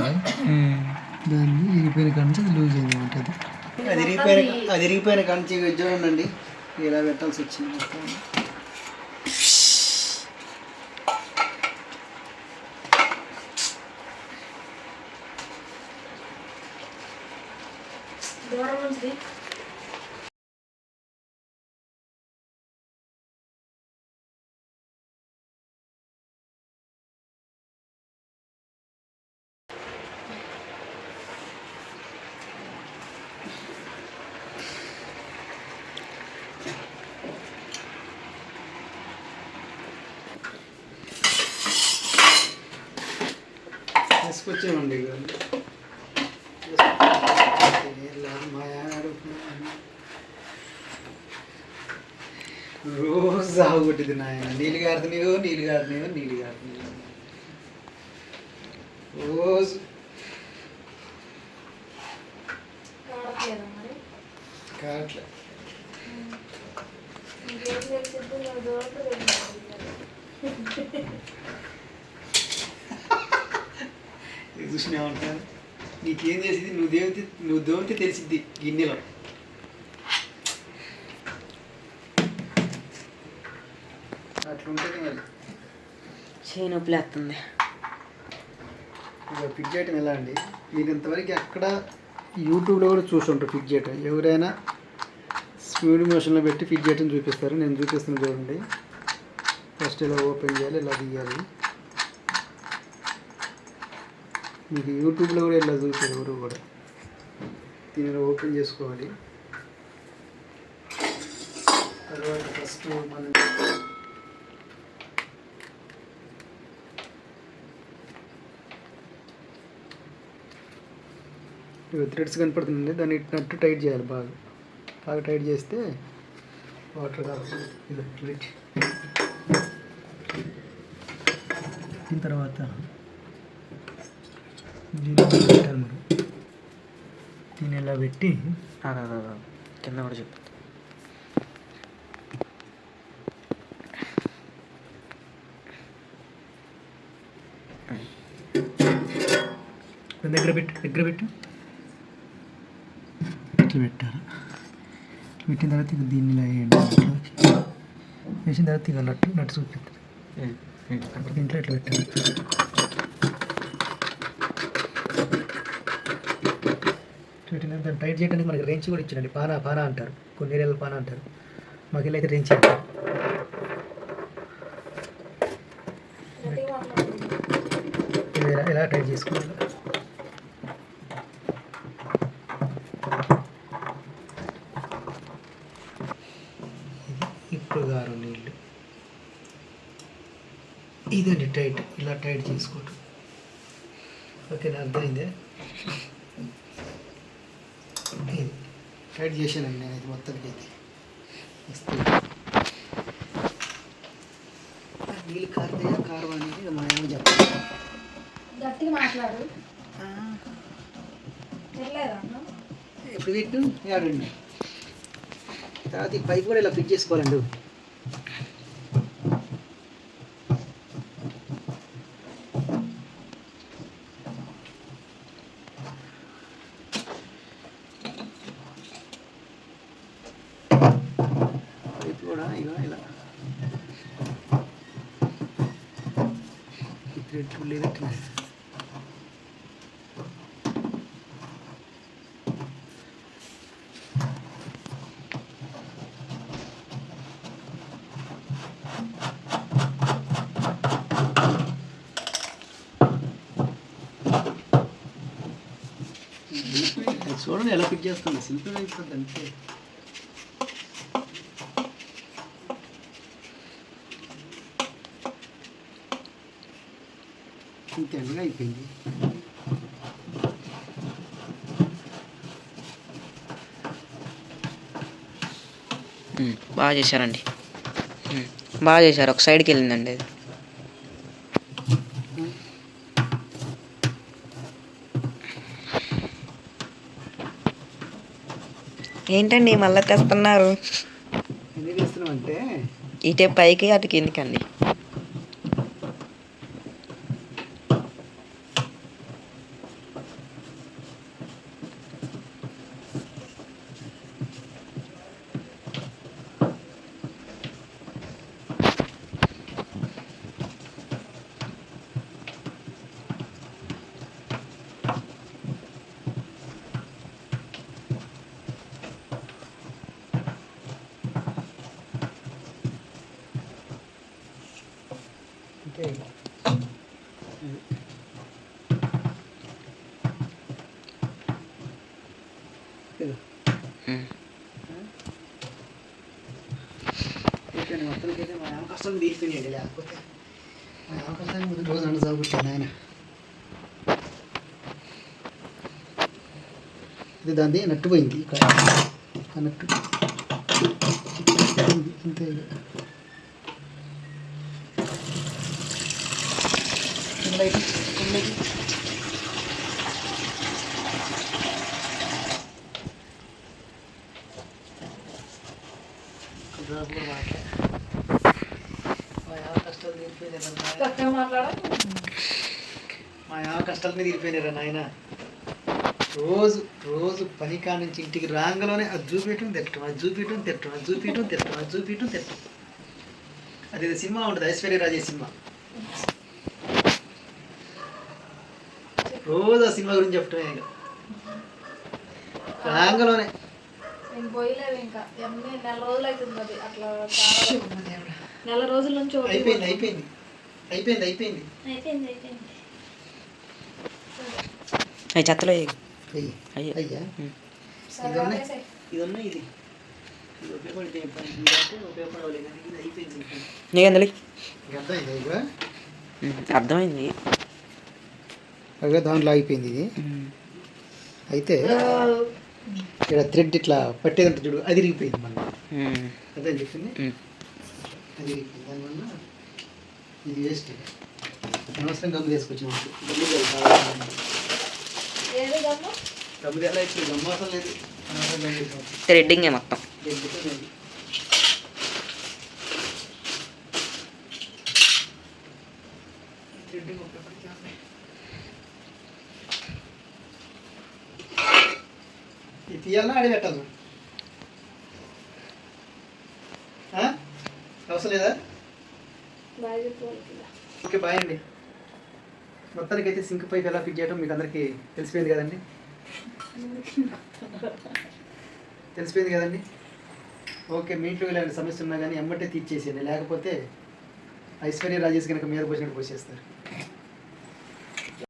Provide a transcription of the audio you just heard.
అర్థమైందా దాన్ని ఇరిగిపోయిన కాడ నుంచి అది లూజ్ అయింది అనమాట అది. అది ఇరిగిపోయిన అది ఇరిగిపోయిన కాడ నుంచి చూడండి ఇలా పెట్టాల్సి వచ్చింది దూరం నుంచి తీసుకొచ్చామండి ఇక రోజు సాగుకొట్టింది నాయన. నీళ్ళు గారుతున్నాయో నీళ్ళు గారుతున్నాయో నీళ్ళు గారుతున్నాయో రోజు. కావట్లే. ఇంకేం తెలిసిద్దు నీకేం తెలిసింది? నువ్వు దేవుతి నువ్వు దేవుతి తెలిసిద్ది గిన్నెలో అట్లుంటుంది మరి చేయి నొప్పి లేస్తుంది ఇక ఫిట్ చేయటం ఎలా అండి? మీరు ఇంతవరకు ఎక్కడ యూట్యూబ్లో కూడా చూసుంటారు ఫిట్ చేయటం. ఎవరైనా స్పీడ్ మోషన్లో పెట్టి ఫిట్ చేయటం చూపిస్తారు. నేను చూపిస్తున్నా చూడండి. ఫస్ట్ ఇలా ఓపెన్ చేయాలి ఇలా తీయాలి. మీకు యూట్యూబ్లో కూడా ఇలా చూపారు ఎవరు కూడా? దీనిలో ఓపెన్ చేసుకోవాలి. తర్వాత ఫస్ట్ మనం థ్రెడ్స్ కనపడుతుంది దాన్ని ఇట్టినట్టు టైట్ చేయాలి బాగా. బాగా టైట్ చేస్తే వాటర్ కాకుండా ఇలా టైట్ దీని తర్వాత దీన్ని ఇలా పెట్టాలి మనం? దీన్ని ఇలా పెట్టి. కింద కూడా చెప్పు. దగ్గర పెట్టు దగ్గర పెట్టు. ఇట్లా పెట్టారు ఇట్లా పెట్టిన తర్వాత ఇక దీన్ని ఇలా. వేసిన తర్వాత ఇక నట్టు నట్టు చూపిస్తారు దీంట్లో ఇట్లా పెట్టారు పెట్టిన దాన్ని టైట్ చేయడానికి మనకి రేంజ్ కూడా ఇచ్చారండి పానా పానా అంటారు. కొన్ని ఏరియాలో పానా అంటారు. మాకు ఇలా అయితే రేంజ్ అంటారు ఎలా ఎలా టైట్ చేసుకోవాలి. ఇప్పుడు గారు నీళ్ళు. ఇదండి టైట్. ఇలా టైట్ చేసుకోవటం. ఓకే నా అర్థమైందే ఇది టైట్ చేశానండి నేను ఇది మొత్తానికి అయితే వస్తుంది నీళ్ళు కారుతాయా కారు అనేది మా ఏమో చెప్పాలి గట్టిగా మాట్లాడు. ఎప్పుడు పెట్టు ఆడండి తర్వాత ఈ పైప్ కూడా ఇలా ఫిట్ చేసుకోవాలండి పైప్ కూడా ఇలా ఇలా ఈ థ్రెడ్ చూడండి ఎలా ఫిట్ చేస్తుంది. సింపుల్ అయిపోతుంది అంతే. ఇంకెండగా అయిపోయింది బాగా చేశారండి. బాగా చేశారు. ఒక సైడ్కి వెళ్ళిందండి అది. ఏంటండి మళ్ళీ తెస్తున్నారు? ఎందుకు అంటే? ఇటే పైకి అటు కిందికండి ఇంకే మొత్తానికైతే మా అవకాశం తీస్తుండీ లేకపోతే మా అవకాశాన్ని రోజు అండ సాగుతాను ఆయన ఇది దాన్ని నట్టుపోయింది నట్టు అంతే కూడా మాట్లా. మా ఆమె కష్టాలు మీద తీరిపోయినారా నాయన? రోజు రోజు పని కాడ నుంచి ఇంటికి రాగానే అది చూపించడం తిట్టడం అది చూపించడం తిట్టడం అది చూపించడం తిట్టడం అది చూపించడం తిట్టడం. అది సినిమా ఉంటుంది ఐశ్వర్య రాజే సినిమా. రోజు ఆ సినిమా గురించి చెప్పటమే ఇక. రాగానే నేను పోయలేదు ఇంకా. ఎన్ని నెల రోజులు అవుతుంది అది అట్లా చాలా నెల రోజుల నుంచి అయిపోయింది అయిపోయింది. అయిపోయింది అయిపోయింది. అయిపోయింది అయిపోయింది. అవి చెత్తలో. అయ్యి ఇది ఉన్నాయి. ఇది. ఉపయోగపడితే పని? అదే దాంట్లో అయిపోయింది ఇది. అయితే ఇక్కడ థ్రెడ్ ఇట్లా పట్టేదంట చూడు అది ఇరిగిపోయింది మళ్ళీ. అదే చెప్పింది. అది ఇరిగిపోయింది దానివల్ల ఇది వేస్ట్ అనవసరం గమ్ము తీసుకొచ్చిన గమ్ము గమ్ము ఎలా ఇచ్చింది గమ్ము లేదు. తీసుకొచ్చి. థ్రెడ్డింగే మొత్తం. ఇది తీయాలన్నా ఆ? అవసరం లేదా? ఓకే బాయ్ అండి. మొత్తానికి అయితే సింక్ పైప్ ఎలా ఫిట్ చేయడం మీకు అందరికీ తెలిసిపోయింది కదండి? తెలిసిపోయింది కదండి? ఓకే మీ ఇంట్లో ఇలాంటి సమస్య ఉన్నా కానీ ఎమ్మటే తీర్చేసేయండి. లేకపోతే ఐశ్వర్య రాజేష్ కనుక మీద పోసినట్టు పోసేస్తారు.